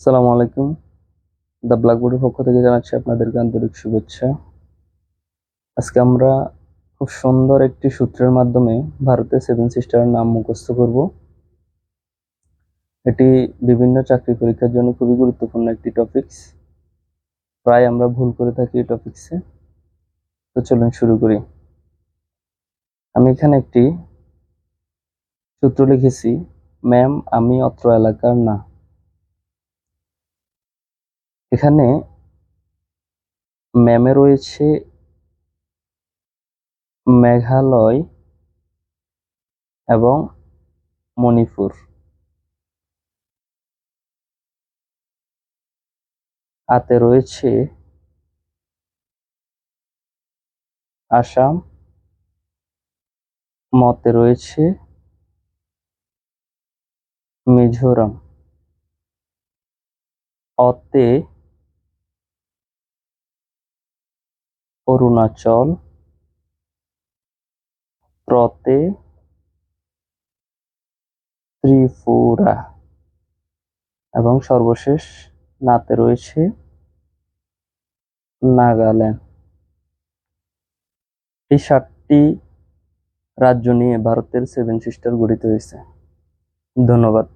আসসালামু আলাইকুম। দ্য ব্ল্যাকবোর্ডের পক্ষ থেকে জানাচ্ছি আপনাদেরকে আন্তরিক শুভেচ্ছা। আজকে আমরা খুব সুন্দর একটি সূত্রের মাধ্যমে ভারতের সেভেন সিস্টারের নাম মুখস্থ করব। এটি বিভিন্ন চাকরি পরীক্ষার জন্য খুবই গুরুত্বপূর্ণ একটি টপিকস প্রায় আমরা ভুল করে থাকি এই টপিক্সে তো চলুন শুরু করি। আমি এখানে একটি সূত্র লিখেছি, ম্যাম, আমি অত্র এলাকার না। এখানে ম্যামে রয়েছে মেঘালয় এবং মণিপুর। আতে রয়েছে আসাম। মতে রয়েছে মিজোরাম। অতে অরুণাচল প্রতে ত্রিপুরা এবং সর্বশেষ নাতে রয়েছে নাগাল্যান্ড। এই সাতটি রাজ্য নিয়ে ভারতের সেভেন সিস্টার গঠিত হয়েছে। ধন্যবাদ।